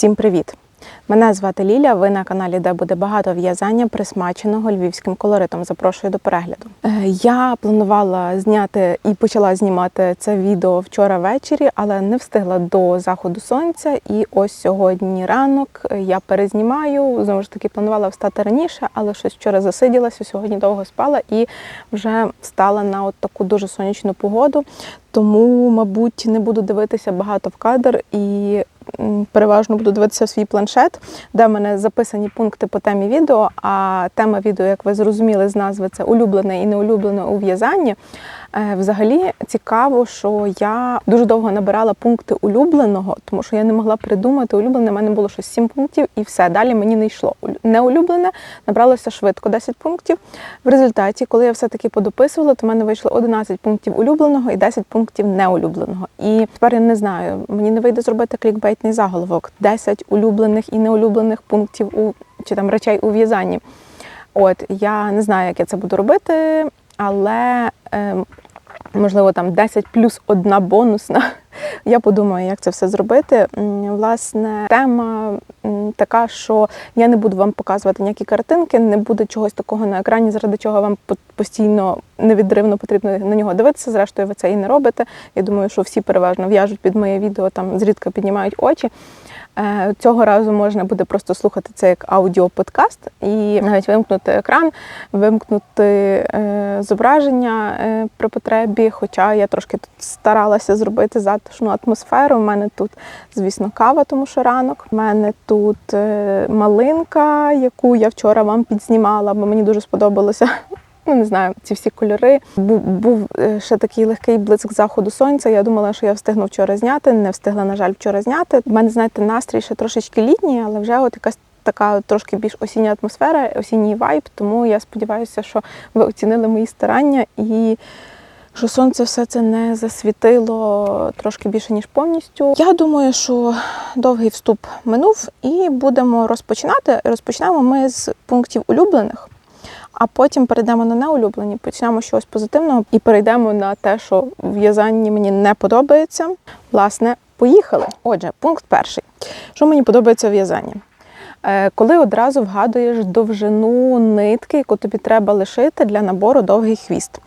Всім привіт! Мене звати Ліля. Ви на каналі, де буде багато в'язання, присмаченого львівським колоритом. Запрошую до перегляду. Е, Я планувала зняти і почала знімати це відео вчора ввечері, але не встигла до заходу сонця. І ось сьогодні ранок я перезнімаю. Знову ж таки, планувала встати раніше, але щось вчора засиділася. Сьогодні довго спала і вже встала на от таку дуже сонячну погоду. Тому, мабуть, не буду дивитися багато в кадр і переважно буду дивитися в свій планшет, де в мене записані пункти по темі відео. А тема відео, як ви зрозуміли з назви, це улюблене і неулюблене у в'язанні. Е, Взагалі цікаво, що я дуже довго набирала пункти улюбленого, тому що я не могла придумати улюблене. У мене було щось 7 пунктів, і все далі мені не йшло. Улю- Неулюблене набралося швидко 10 пунктів. В результаті, коли я все-таки подописувала, то в мене вийшло 11 пунктів улюбленого і 10 пунктів неулюбленого. І тепер я не знаю, мені не вийде зробити клікбейтний заголовок: 10 улюблених і неулюблених пунктів у чи там речей у в'язанні. От я не знаю, як я це буду робити, але е, можливо там 10 плюс одна бонусна. Я подумаю, як це все зробити. Власне, тема така, що я не буду вам показувати ніякі картинки, не буде чогось такого на екрані, заради чого вам постійно невідривно потрібно на нього дивитися. Зрештою, ви це і не робите. Я думаю, що всі переважно в'яжуть під моє відео, там зрідка піднімають очі. Е, Цього разу можна буде просто слухати це як аудіоподкаст і навіть вимкнути екран, вимкнути е, зображення е, при потребі. Хоча я трошки тут старалася зробити затишну атмосферу. У мене тут, звісно, кава, тому що ранок. У мене тут малинка, яку я вчора вам підзнімала, бо мені дуже сподобалося. Ну, не знаю, ці всі кольори. Був, був е, ще такий легкий блиск заходу сонця. Я думала, що я встигну вчора зняти. Не встигла, на жаль, вчора зняти. У мене, знаєте, настрій ще трошечки літній, але вже от якась така трошки більш осіння атмосфера, осінній вайб. Тому я сподіваюся, що ви оцінили мої старання і. Що сонце все це не засвітило трошки більше, ніж повністю. Я думаю, що довгий вступ минув, і будемо розпочинати. Розпочнемо ми з пунктів улюблених а потім перейдемо на неулюблені, почнемо з чогось позитивного і перейдемо на те, що в'язанні мені не подобається. Власне, поїхали. Отже, пункт перший. Що мені подобається в в'язанні? Е, Коли одразу вгадуєш довжину нитки, яку тобі треба лишити для набору довгий хвіст.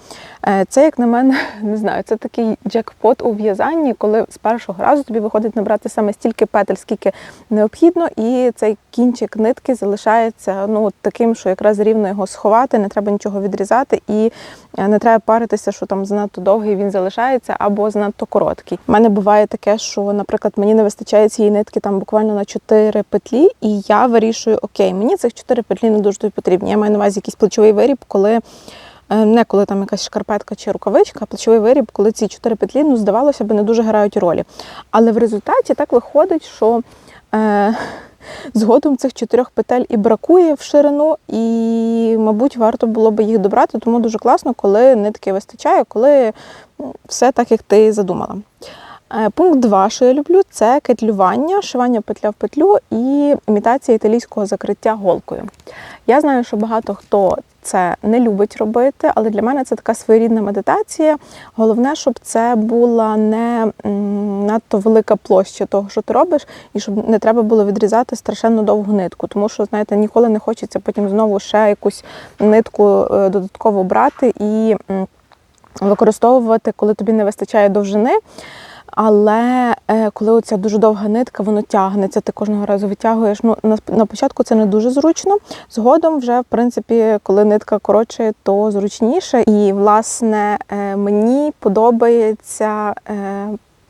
Е, Це, як на мене, не знаю, це такий джекпот у в'язанні, коли з першого разу тобі виходить набрати саме стільки петель, скільки необхідно, і цей кінчик нитки залишається ну, таким, що якраз рівно його сховати, не треба нічого відрізати, і е, не треба паритися, що там занадто довгий він залишається або занадто короткий. У мене буває таке, що, наприклад, мені не вистачає цієї нитки там буквально на 4 петлі, і я вирішую, окей, мені цих 4 петлі не дуже потрібні. Я маю на увазі якийсь плечовий виріб, коли. Е, Не коли там якась шкарпетка чи рукавичка, а плечовий виріб, коли ці чотири петлі, ну, здавалося б, не дуже грають ролі. Але в результаті так виходить, що е, згодом цих чотирьох петель і бракує в ширину, і, мабуть, варто було б їх добрати, тому дуже класно, коли нитки вистачає, коли все так, як ти задумала. Е, Пункт 2, що я люблю, це кетлювання, шивання петля в петлю і імітація італійського закриття голкою. Я знаю, що багато хто це не любить робити, але для мене це така своєрідна медитація. Головне, щоб це була не надто велика площа того, що ти робиш, і щоб не треба було відрізати страшенно довгу нитку. Тому що, знаєте, ніколи не хочеться потім знову ще якусь нитку е, додатково брати і використовувати, коли тобі не вистачає довжини. Але е, коли оця дуже довга нитка, воно тягнеться, ти кожного разу витягуєш. Ну на, початку це не дуже зручно. Згодом, вже в принципі, коли нитка коротше, то зручніше. І власне е, мені подобається.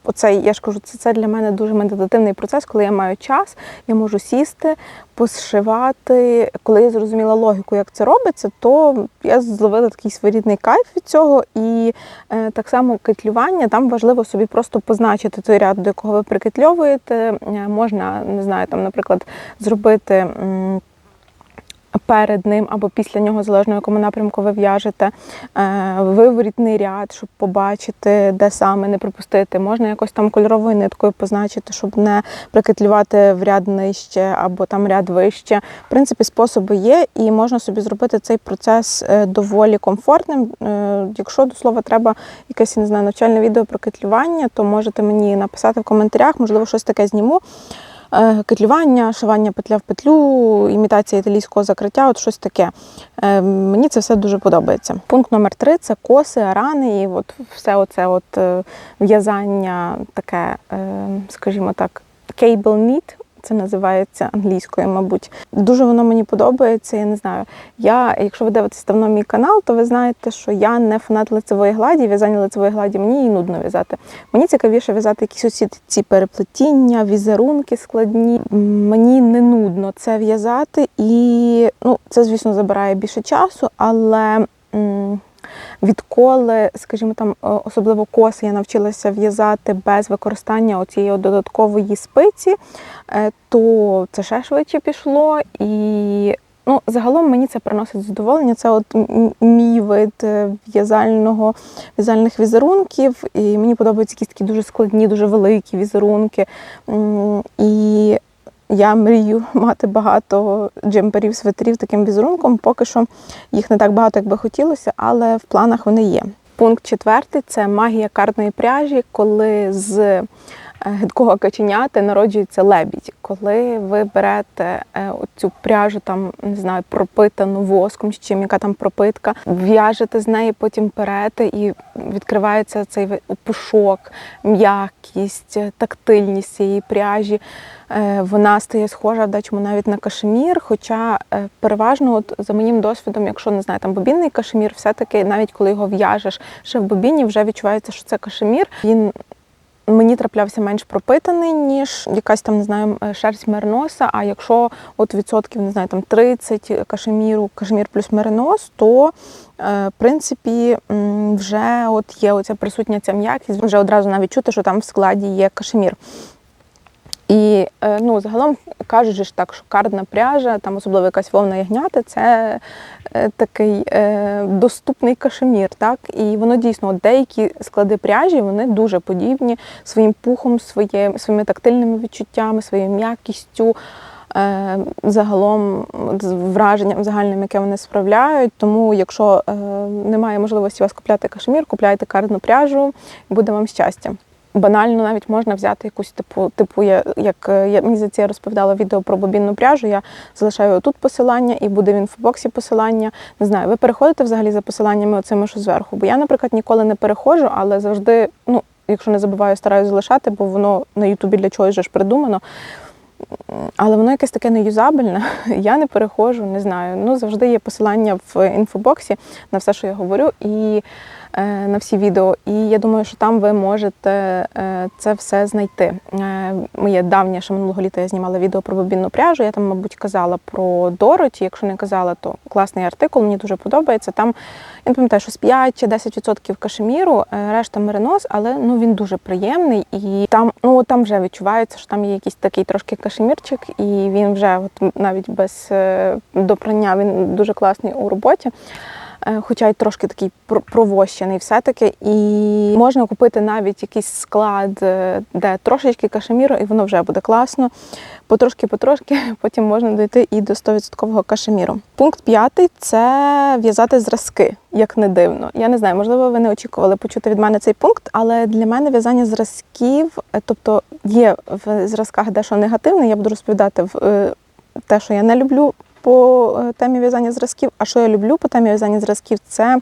Е, Оцей, я ж кажу, це, це для мене дуже медитативний процес, коли я маю час, я можу сісти, посшивати. Коли я зрозуміла логіку, як це робиться, то я зловила такий своєрідний кайф від цього. І е, так само кетлювання, там важливо собі просто позначити той ряд, до якого ви прикетльовуєте. Е, можна, не знаю, там, наприклад, зробити. м, Перед ним або після нього, залежно якому напрямку ви в'яжете, е, виворітний ряд, щоб побачити, де саме не пропустити. Можна якось там кольоровою ниткою позначити, щоб не прикетлювати в ряд нижче або там ряд вище. В принципі, способи є, і можна собі зробити цей процес е, доволі комфортним. Е, Якщо до слова треба якесь не знаю, навчальне відео про кетлювання, то можете мені написати в коментарях, можливо, щось таке зніму. Е, кетлювання, шивання петля в петлю, імітація італійського закриття, от щось таке. Е, Мені це все дуже подобається. Пункт номер три це коси, рани і от все оце от е, в'язання таке, скажімо так, cable knit, це називається англійською, мабуть. Дуже воно мені подобається. Я не знаю. Я, якщо ви дивитесь давно мій канал, то ви знаєте, що я не фанат лицевої гладі, в'язання лицевої гладі мені її нудно в'язати. Мені цікавіше в'язати якісь усі ці переплетіння, візерунки складні. Мені не нудно це в'язати, і ну, це, звісно, забирає більше часу, але. Відколи, скажімо, там е, особливо коси я навчилася в'язати без використання оцієї додаткової спиці, е, то це ще швидше пішло. І ну, загалом мені це приносить задоволення. Це от мій вид е, в'язального в'язальних візерунків. І мені подобаються якісь такі дуже складні, дуже великі візерунки. І я мрію мати багато джемперів, свитерів таким візерунком. Поки що їх не так багато, як би хотілося, але в планах вони є. Пункт четвертий це магія картної пряжі, коли з гидкого каченяти народжується лебідь. Коли ви берете е, цю пряжу, там не знаю, пропитану воском чи чим, яка там пропитка, в'яжете з неї, потім перете і відкривається цей пушок, м'якість, тактильність цієї пряжі. Е, Вона стає схожа в дечому навіть на кашемір. Хоча е, переважно, от за моїм досвідом, якщо не знаю, там бобінний кашемір, все-таки навіть коли його в'яжеш ще в бобіні, вже відчувається, що це кашемір. Він мені траплявся менш пропитаний, ніж якась там, не знаю, шерсть мериноса. А якщо от відсотків, не знаю, там 30 кашеміру, кашемір плюс меринос, то е, в принципі вже от є оця присутня ця м'якість, вже одразу навіть чути, що там в складі є кашемір. І е, ну, загалом кажуть ж так, що кардна пряжа, там особливо якась вовна ягнята, це е, такий е, доступний кашемір. Так? І воно дійсно, деякі склади пряжі вони дуже подібні своїм пухом, своє, своїми тактильними відчуттями, своєю м'якістю. Загалом з враженням загальним, яке вони справляють. Тому, якщо немає можливості у вас купляти кашемір, купляйте кардну пряжу, буде вам щастя. Банально навіть можна взяти якусь типу, типу я, як е, я мені здається, я розповідала відео про бобінну пряжу. Я залишаю тут посилання і буде в інфобоксі посилання. Не знаю, ви переходите взагалі за посиланнями оцими, що зверху. Бо я, наприклад, ніколи не переходжу, але завжди, ну, якщо не забуваю, стараюся залишати, бо воно на Ютубі для чогось же ж придумано. Але воно якесь таке неюзабельне. Я не переходжу, не знаю. Ну, завжди є посилання в інфобоксі на все, що я говорю, і на всі відео. І я думаю, що там ви можете е, це все знайти. Е, моє давнє, ще минулого літа я знімала відео про бобінну пряжу. Я там, мабуть, казала про Дороті. Якщо не казала, то класний артикул, мені дуже подобається. Там я не пам'ятаю, що з 5 чи 10% кашеміру, е, решта меринос, але ну він дуже приємний. І там, ну там вже відчувається, що там є якийсь такий трошки кашемірчик, і він вже от навіть без е, допрання він дуже класний у роботі. Е, Хоча й трошки такий пр- провощений все-таки. І можна купити навіть якийсь склад, е, де трошечки кашеміру, і воно вже буде класно. Потрошки-потрошки, потім можна дійти і до 100% кашеміру. Пункт п'ятий це в'язати зразки, як не дивно. Я не знаю, можливо, ви не очікували почути від мене цей пункт, але для мене в'язання зразків, е, тобто є в зразках дещо негативне, я буду розповідати в те, що я не люблю по е, темі в'язання зразків. А що я люблю по темі в'язання зразків, це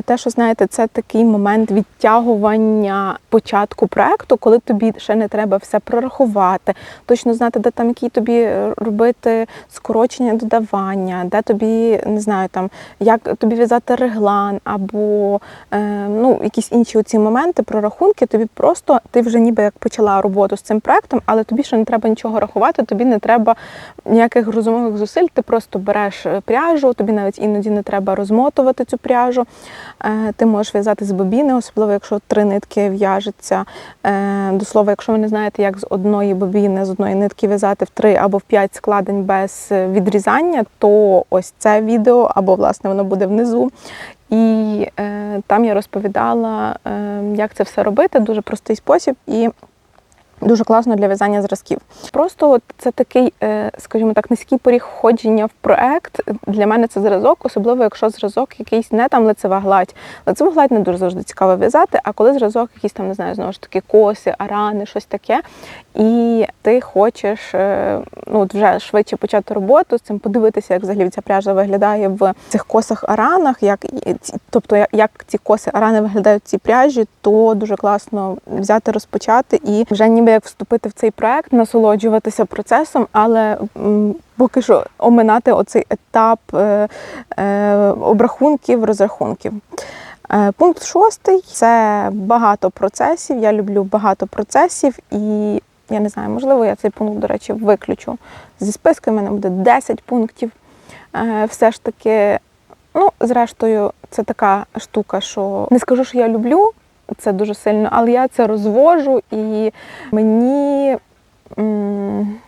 те, що знаєте, це такий момент відтягування початку проекту, коли тобі ще не треба все прорахувати, точно знати, де там які тобі е, робити скорочення, додавання, де тобі не знаю, там як тобі в'язати реглан або е, ну, якісь інші оці моменти, прорахунки. Тобі просто ти вже ніби як почала роботу з цим проектом, але тобі ще не треба нічого рахувати, тобі не треба ніяких розумових зусиль. Ти просто береш е, пряжу, тобі навіть іноді не треба розмотувати цю пряжу. Е, Ти можеш в'язати з бобіни, особливо якщо три нитки в'яжеться. Е, До слова, якщо ви не знаєте, як з одної бобіни, з одної нитки в'язати в три або в п'ять складень без е, відрізання, то ось це відео, або власне воно буде внизу. І е, там я розповідала, е, як це все робити, дуже простий спосіб. І Дуже класно для в'язання зразків. Просто от це такий, е, скажімо так, низький поріг входження в проект. Для мене це зразок, особливо якщо зразок якийсь не там лицева гладь. Лицеву гладь не дуже завжди цікаво в'язати, а коли зразок якийсь там, не знаю, знову ж таки, коси, арани, щось таке. І ти хочеш е, ну, от вже швидше почати роботу з цим, подивитися, як взагалі ця пряжа виглядає в цих косах аранах, як тобто як- ці коси арани виглядають в цій пряжі, то дуже класно взяти, розпочати і вже ніби як вступити в цей проект, насолоджуватися процесом, але поки що оминати оцей етап е, е, обрахунків, розрахунків. Е, Пункт шостий це багато процесів. Я люблю багато процесів, і я не знаю, можливо, я цей пункт, до речі, виключу зі списку. У мене буде 10 пунктів. Все ж таки, ну, зрештою, це така штука, що не скажу, що я люблю це дуже сильно, але я це розвожу і мені.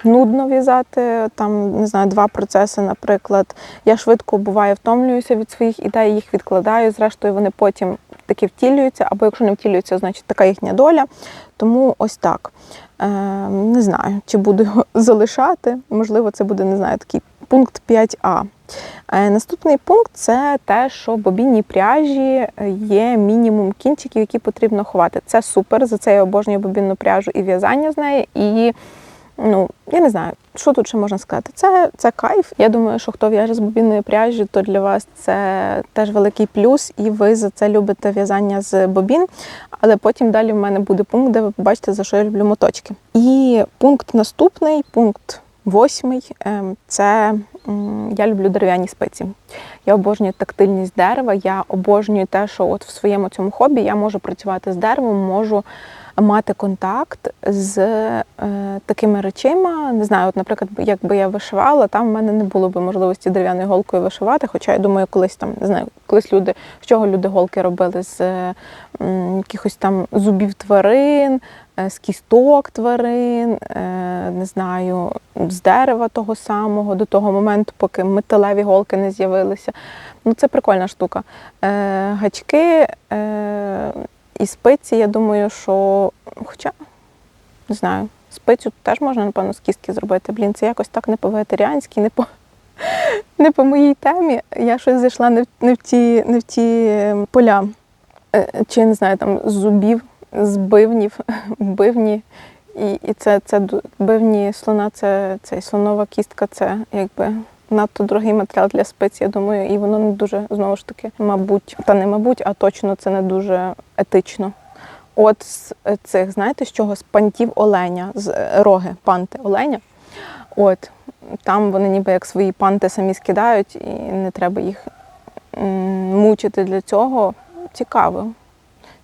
Нудно в'язати там, не знаю, два процеси, наприклад. Я швидко буває втомлююся від своїх ідей, їх відкладаю. Зрештою, вони потім таки втілюються, або якщо не втілюються, значить така їхня доля. Тому ось так. Е, не знаю, чи буду його залишати. Можливо, це буде, не знаю, такий пункт 5А. Е, наступний пункт це те, що в бобінній пряжі є мінімум кінчиків, які потрібно ховати. Це супер. За це я обожнюю бобінну пряжу і в'язання з неї. І ну, я не знаю, що тут ще можна сказати. Це, це кайф. Я думаю, що хто в'яже з бобінної пряжі, то для вас це теж великий плюс, і ви за це любите в'язання з бобін. Але потім далі в мене буде пункт, де ви побачите, за що я люблю моточки. І пункт наступний, пункт восьмий ем, це я люблю дерев'яні спиці. Я обожнюю тактильність дерева. Я обожнюю те, що от в своєму цьому хобі я можу працювати з деревом, можу мати контакт з е, такими речима. Не знаю, от, наприклад, якби я вишивала, там в мене не було б можливості дерев'яною голкою вишивати. Хоча я думаю, колись там не знаю, колись люди з чого люди голки робили з е, м, якихось там зубів тварин, е, з кісток тварин, е, не знаю, з дерева того самого до того моменту, поки металеві голки не з'явилися. Ну, це прикольна штука. Е, гачки е, і спиці, я думаю, що. Хоча, не знаю, спицю теж можна, напевно, з кістки зробити. Блін, це якось так не по-вегетаріанськи, не по, не по моїй темі. Я щось зайшла не в, не в ті, не в ті е, поля. Е, Чи не знаю, там з зубів, з бивнів, бивні. І, і це, це бивні слона, це, це слонова кістка, це якби надто дорогий матеріал для спиць, я думаю, і воно не дуже, знову ж таки, мабуть, та не мабуть, а точно це не дуже етично. От з е, цих, знаєте, з чого? З пантів оленя, з е, роги, панти оленя. От, там вони ніби як свої панти самі скидають, і не треба їх мучити для цього. Цікаво.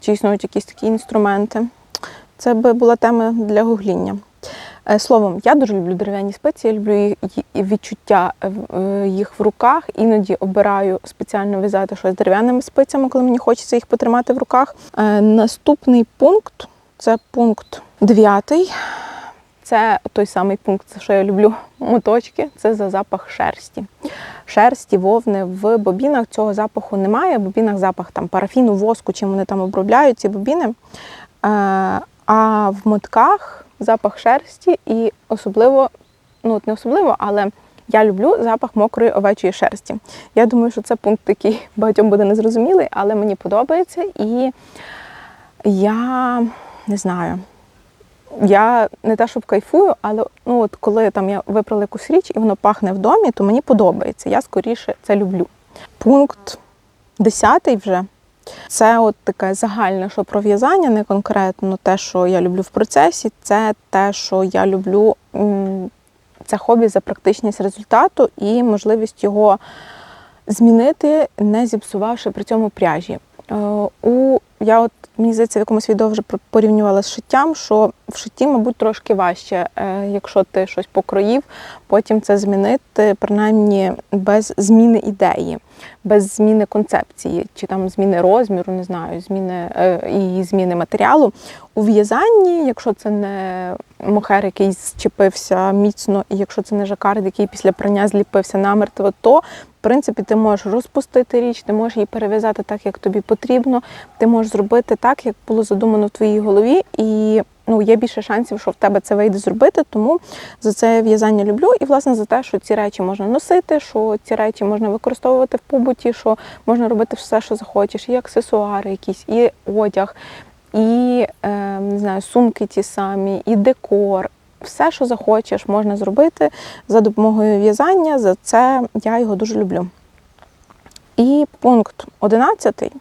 Чи існують якісь такі інструменти? Це би була тема для гугління. Е, Словом, я дуже люблю дерев'яні спиці, я люблю відчуття е, е, їх в руках. Іноді обираю спеціально в'язати щось дерев'яними спицями, коли мені хочеться їх потримати в руках. Наступний пункт це пункт дев'ятий. Це той самий пункт, що я люблю моточки. Це за запах шерсті. Шерсті, вовни в бобінах цього запаху немає. В бобінах запах там парафіну, воску, чим вони там обробляють ці бобіни. А в мотках запах шерсті і особливо, ну не особливо, але я люблю запах мокрої овечої шерсті. Я думаю, що це пункт, який багатьом буде незрозумілий, але мені подобається. І я не знаю. Я не те, щоб кайфую, але ну от коли там я випрала якусь річ і воно пахне в домі, то мені подобається. Я скоріше це люблю. Пункт десятий вже. Це от таке загальне, що про в'язання, не конкретно те, що я люблю в процесі, це те, що я люблю це хобі за практичність результату і можливість його змінити, не зіпсувавши при цьому пряжі. Е, У я от мені здається, в якомусь відео вже порівнювала з шиттям, що в шитті, мабуть, трошки важче, е, якщо ти щось покроїв, потім це змінити, принаймні без зміни ідеї, без зміни концепції, чи там зміни розміру, не знаю, зміни е, і зміни матеріалу. У в'язанні, якщо це не мохер, який зчепився міцно, і якщо це не жакард, який після прання зліпився намертво, то в принципі ти можеш розпустити річ, ти можеш її перев'язати так, як тобі потрібно. Ти можеш зробити так, як було задумано в твоїй голові, і ну, є більше шансів, що в тебе це вийде зробити. Тому за це в'язання люблю. І, власне, за те, що ці речі можна носити, що ці речі можна використовувати в побуті, що можна робити все, що захочеш, і аксесуари якісь, і одяг, і е, не знаю, сумки ті самі, і декор. Все, що захочеш, можна зробити за допомогою в'язання. За це я його дуже люблю. І пункт 11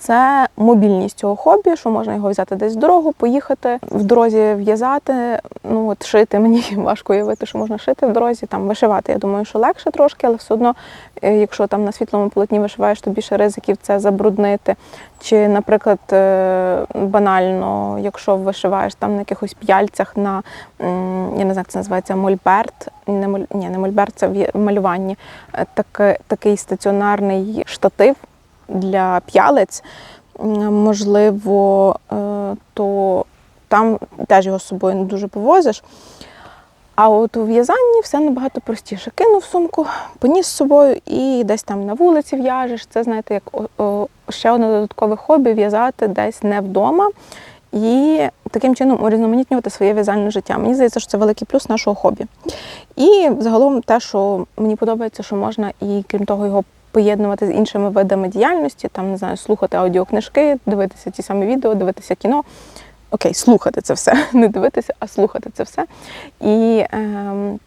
це мобільність цього хобі, що можна його взяти десь в дорогу, поїхати в дорозі в'язати. Ну от шити мені важко уявити, що можна шити в дорозі, там вишивати. Я думаю, що легше трошки, але все одно, е, якщо там на світлому полотні вишиваєш, то більше ризиків це забруднити. Чи, наприклад, е, банально, якщо вишиваєш там на якихось п'яльцях на я не знаю, як це називається мольберт. Не моль... Ні, не мольберт, це в малюванні. Е, Так, такий стаціонарний штатив для п'ялець, можливо, е, то там теж його з собою не дуже повозиш. А от у в'язанні все набагато простіше. Кинув сумку, поніс з собою і десь там на вулиці в'яжеш. Це, знаєте, як ще одне додаткове хобі в'язати десь не вдома. І таким чином урізноманітнювати своє в'язальне життя. Мені здається, що це великий плюс нашого хобі. І загалом те, що мені подобається, що можна і крім того його поєднувати з іншими видами діяльності, там не знаю, слухати аудіокнижки, дивитися ті самі відео, дивитися кіно. Окей, слухати це все, не дивитися, а слухати це все. І ем,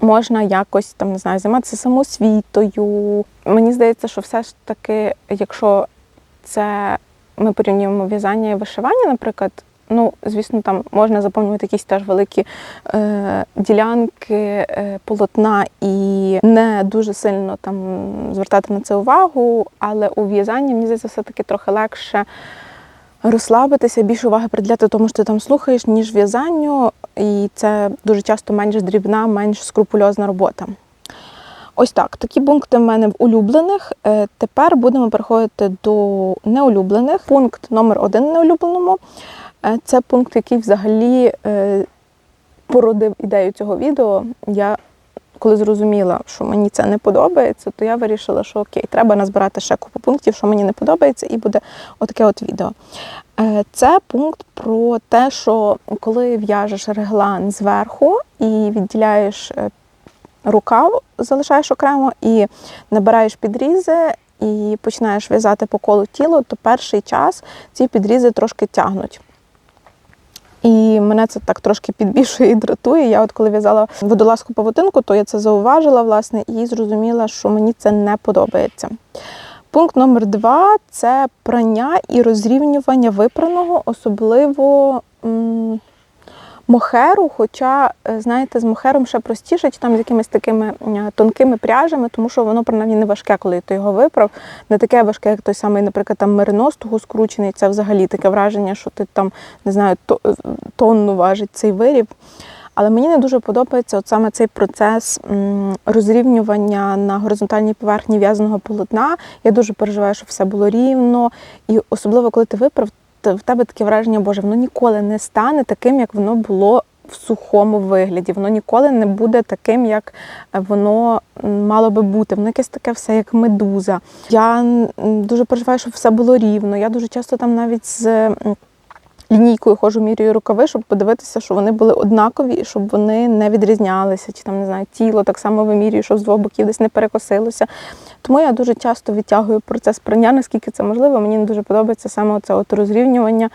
можна якось там не знаю, займатися самосвітою. Мені здається, що все ж таки, якщо це ми порівнюємо в'язання і вишивання, наприклад. Ну, звісно, там можна заповнювати якісь теж великі е, ділянки е, полотна і не дуже сильно там звертати на це увагу, але у в'язанні мені здається, все-таки трохи легше розслабитися, більше уваги приділяти тому, що ти там слухаєш, ніж в'язанню, і це дуже часто менш дрібна, менш скрупульозна робота. Ось так, такі пункти в мене в улюблених. Е, Тепер будемо переходити до неулюблених. Пункт номер один неулюбленому це пункт, який взагалі е, породив ідею цього відео. Я коли зрозуміла, що мені це не подобається, то я вирішила, що окей, треба назбирати ще купу пунктів, що мені не подобається, і буде отаке от відео. Е, Це пункт про те, що коли в'яжеш реглан зверху і відділяєш е, рукав, залишаєш окремо і набираєш підрізи. І починаєш в'язати по колу тіло, то перший час ці підрізи трошки тягнуть. І мене це так трошки підбільшує і дратує. Я от коли в'язала водолазку павутинку, то я це зауважила, власне, і зрозуміла, що мені це не подобається. Пункт номер два це прання і розрівнювання випраного, особливо м, мохеру. Хоча, е, знаєте, з мохером ще простіше, чи там з якимись такими тонкими пряжами, тому що воно принаймні не важке, коли ти його виправ. Не таке важке, як той самий, наприклад, там меринос того скручений. Це взагалі таке враження, що ти там не знаю, тонну важить цей виріб. Але мені не дуже подобається от саме цей процес розрівнювання на горизонтальній поверхні в'язаного полотна. Я дуже переживаю, щоб все було рівно. І особливо, коли ти виправ, в тебе таке враження, боже, воно ніколи не стане таким, як воно було в сухому вигляді. Воно ніколи не буде таким, як воно мало би бути. Воно якесь таке все, як медуза. Я дуже переживаю, щоб все було рівно. Я дуже часто там навіть з. Лінійкою ходжу, міряю рукави, щоб подивитися, що вони були однакові і щоб вони не відрізнялися, чи там не знаю, тіло так само вимірюю, щоб з двох боків десь не перекосилося. Тому я дуже часто відтягую процес прання, наскільки це можливо. Мені не дуже подобається саме це от розрівнювання.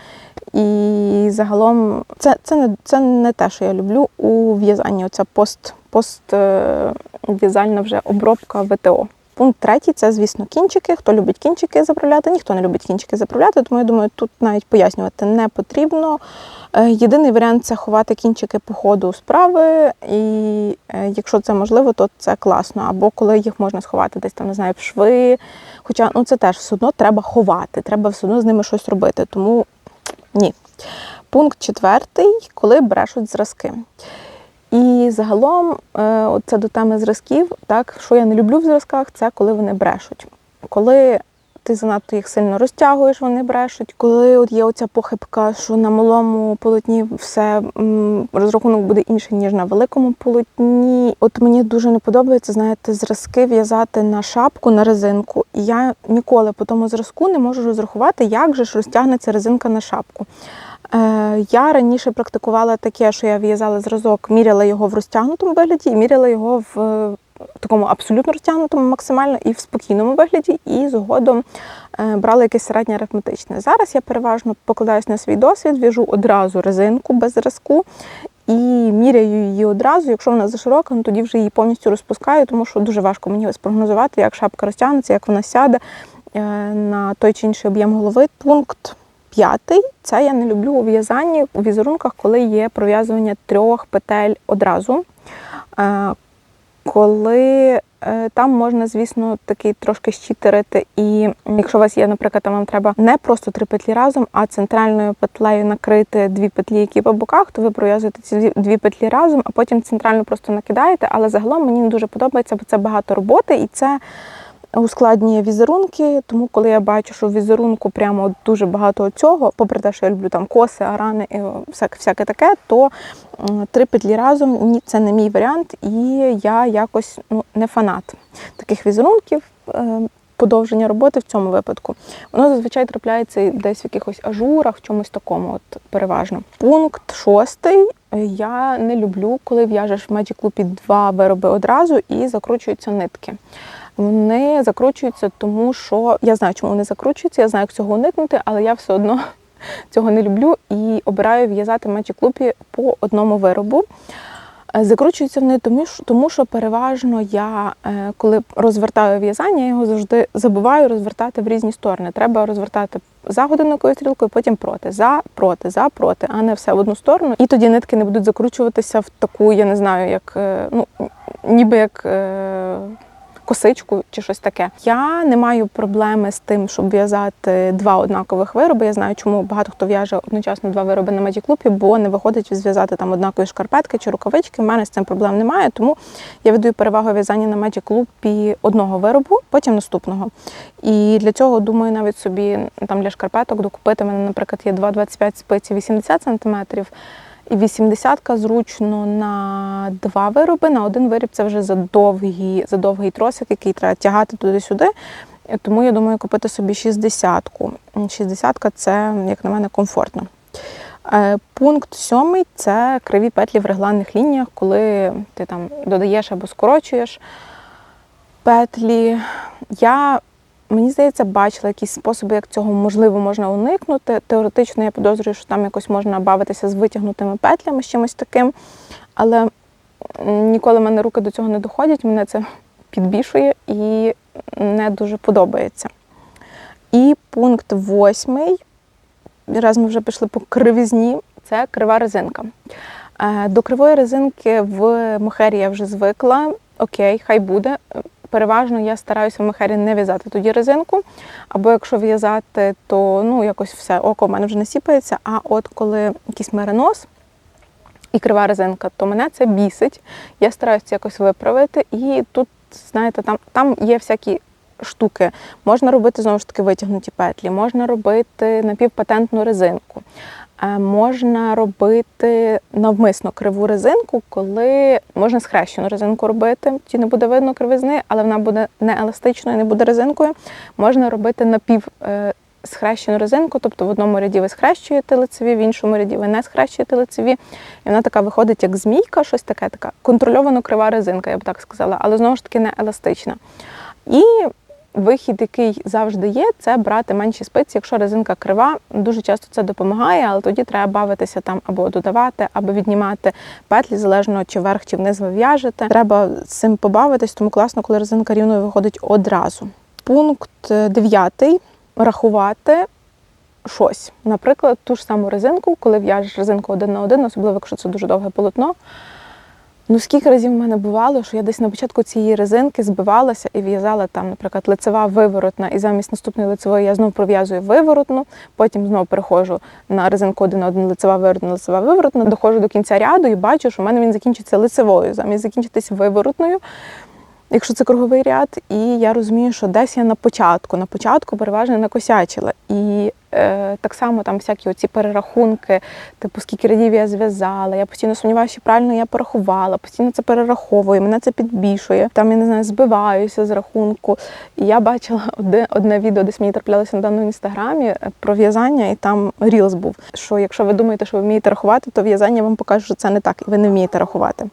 І загалом це, це, не, це не те, що я люблю у в'язанні. Оця пост, пост е, в'язальна вже обробка ВТО. Пункт третій це, звісно, кінчики. Хто любить кінчики заправляти, ніхто не любить кінчики заправляти, тому я думаю, тут навіть пояснювати не потрібно. Е, Єдиний варіант це ховати кінчики по ходу справи, і е, якщо це можливо, то це класно. Або коли їх можна сховати десь там, не знаю, в шви. Хоча ну це теж все одно треба ховати, треба все одно з ними щось робити. Тому ні. Пункт четвертий, коли брешуть зразки. І загалом, е, от це до теми зразків, так, що я не люблю в зразках, це коли вони брешуть. Коли ти занадто їх сильно розтягуєш, вони брешуть. Коли от є оця похибка, що на малому полотні все розрахунок буде інший, ніж на великому полотні. От мені дуже не подобається, знаєте, зразки в'язати на шапку на резинку. І я ніколи по тому зразку не можу розрахувати, як же ж розтягнеться резинка на шапку. Е, Я раніше практикувала таке, що я в'язала зразок, міряла його в розтягнутому вигляді і міряла його в е, такому абсолютно розтягнутому максимально і в спокійному вигляді, і згодом е, брала якесь середнє арифметичне. Зараз я переважно покладаюсь на свій досвід, в'яжу одразу резинку без зразку і міряю її одразу. Якщо вона заширока, ну тоді вже її повністю розпускаю, тому що дуже важко мені спрогнозувати, як шапка розтягнеться, як вона сяде на той чи інший об'єм голови. Пункт П'ятий це я не люблю у в'язанні у візерунках, коли є пров'язування трьох петель одразу. Е, Коли е, там можна, звісно, такий трошки щитерити. І якщо у вас є, наприклад, там вам треба не просто три петлі разом, а центральною петлею накрити дві петлі, які по боках, то ви пров'язуєте ці дві- петлі разом, а потім центральну просто накидаєте. Але загалом мені не дуже подобається, бо це багато роботи і це ускладнює візерунки, тому коли я бачу, що в візерунку прямо дуже багато цього, попри те, що я люблю там коси, арани і всяке, всяке таке, то три петлі разом ні, це не мій варіант, і я якось ну, не фанат таких візерунків. е, Подовження роботи в цьому випадку. Воно зазвичай трапляється десь в якихось ажурах, в чомусь такому, от переважно. Пункт шостий. Я не люблю, коли в'яжеш в Magic Loop два вироби одразу і закручуються нитки. Вони закручуються, тому що я знаю, чому вони закручуються, я знаю, як цього уникнути, але я все одно цього не люблю і обираю в'язати Magic Loop по одному виробу. Е, Закручуються вони тому, тому що переважно я, е, коли розвертаю в'язання, я його завжди забуваю розвертати в різні сторони. Треба розвертати за годинниковою стрілкою, потім проти, за, проти, за, проти, а не все в одну сторону. І тоді нитки не будуть закручуватися в таку, я не знаю, як е, ну, ніби як. Косичку чи щось таке. Я не маю проблеми з тим, щоб в'язати два однакових вироби. Я знаю, чому багато хто в'яже одночасно два вироби на Magic Loop, бо не виходить зв'язати там однакові шкарпетки чи рукавички. У мене з цим проблем немає, тому я віддаю перевагу в'язання на Magic Loop одного виробу, потім наступного. І для цього думаю навіть собі там для шкарпеток докупити. Мене, наприклад, є 2,25 спиці 80 см. І 80-ка зручно на два вироби. На один виріб це вже за довгий, за довгий тросик, який треба тягати туди-сюди. Тому я думаю купити собі 60-ку. 60-ка це, як на мене, комфортно. Е, Пункт сьомий це криві петлі в регланних лініях, коли ти там додаєш або скорочуєш петлі. Я, мені здається, бачила якісь способи, як цього можливо можна уникнути. Теоретично я підозрюю, що там якось можна бавитися з витягнутими петлями, з чимось таким. Але ніколи в мене руки до цього не доходять, мене це підбішує і не дуже подобається. І пункт восьмий, раз ми вже пішли по кривізні, це крива резинка. Е, До кривої резинки в мохері я вже звикла. Окей, хай буде. Переважно я стараюся в мохері не в'язати тоді резинку. Або якщо в'язати, то ну, якось все, око в мене вже не сіпається. А от коли якийсь меринос і крива резинка, то мене це бісить. Я стараюся це якось виправити. І тут, знаєте, там, там є всякі штуки. Можна робити знову ж таки витягнуті петлі, можна робити напівпатентну резинку. Можна робити навмисно криву резинку, коли можна схрещену резинку робити, ті не буде видно кривизни, але вона буде не еластичною, не буде резинкою. Можна робити напів е, схрещену резинку, тобто в одному ряді ви схрещуєте лицеві, в іншому ряді ви не схрещуєте лицеві. І вона така виходить як змійка, щось таке, така контрольовано крива резинка, я б так сказала, але знову ж таки не еластична. І вихід, який завжди є, це брати менші спиці. Якщо резинка крива, дуже часто це допомагає, але тоді треба бавитися там або додавати, або віднімати петлі, залежно чи вверх, чи вниз ви в'яжете. Треба з цим побавитись, тому класно, коли резинка рівною виходить одразу. Пункт е, дев'ятий рахувати. Щось, наприклад, ту ж саму резинку, коли в'яжеш резинку один на один, особливо якщо це дуже довге полотно. Ну, скільки разів в мене бувало, що я десь на початку цієї резинки збивалася і в'язала там, наприклад, лицева виворотна, і замість наступної лицевої я знову пров'язую виворотну, потім знову переходжу на резинку один на один лицева виворотна, лицева виворотна, доходжу до кінця ряду і бачу, що в мене він закінчиться лицевою, замість закінчитись виворотною. якщо це круговий ряд, і я розумію, що десь я на початку, на початку переважно накосячила. І так само там всякі оці перерахунки, типу, скільки рядів я зв'язала, я постійно сумніваюся, що правильно я порахувала, постійно це перераховую, мене це підбільшує. Там я не знаю, збиваюся з рахунку. І я бачила одне, одне відео, десь мені траплялося недавно в інстаграмі е, про в'язання, і там рілз був. Що якщо ви думаєте, що ви вмієте рахувати, то в'язання вам покаже, що це не так, і ви не вмієте рахувати.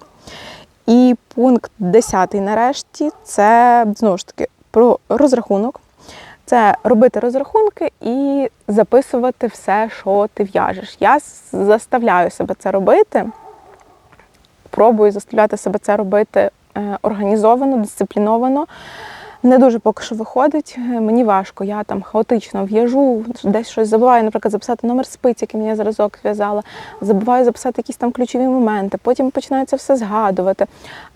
І пункт 10 нарешті це знову ж таки про розрахунок. Це робити розрахунки і записувати все, що ти в'яжеш. Я заставляю себе це робити. Пробую заставляти себе це робити е, організовано, дисципліновано. Не дуже поки що виходить. Е, Мені важко, я там хаотично в'яжу, десь щось забуваю, наприклад, записати номер спиць, яким я зразок в'язала, забуваю записати якісь там ключові моменти. Потім починаю це все згадувати.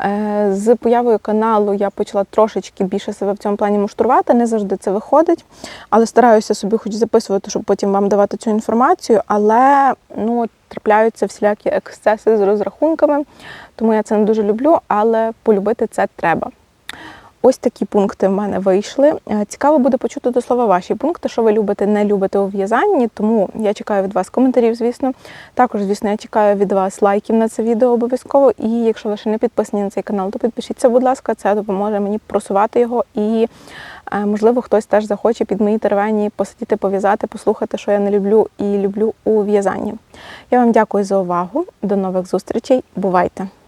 Е, З появою каналу я почала трошечки більше себе в цьому плані муштурувати. Не завжди це виходить, але стараюся собі хоч записувати, щоб потім вам давати цю інформацію. Але ну, трапляються всілякі ексцеси з розрахунками, тому я це не дуже люблю, але полюбити це треба. Ось такі пункти в мене вийшли. Е, Цікаво буде почути до слова ваші пункти, що ви любите, не любите у в'язанні. Тому я чекаю від вас коментарів, звісно. Також, звісно, я чекаю від вас лайків на це відео обов'язково. І якщо ви ще не підписані на цей канал, то підпишіться, будь ласка, це допоможе мені просувати його. І е, можливо хтось теж захоче під мої теревені посидіти, пов'язати, послухати, що я не люблю і люблю у в'язанні. Я вам дякую за увагу. До нових зустрічей. Бувайте!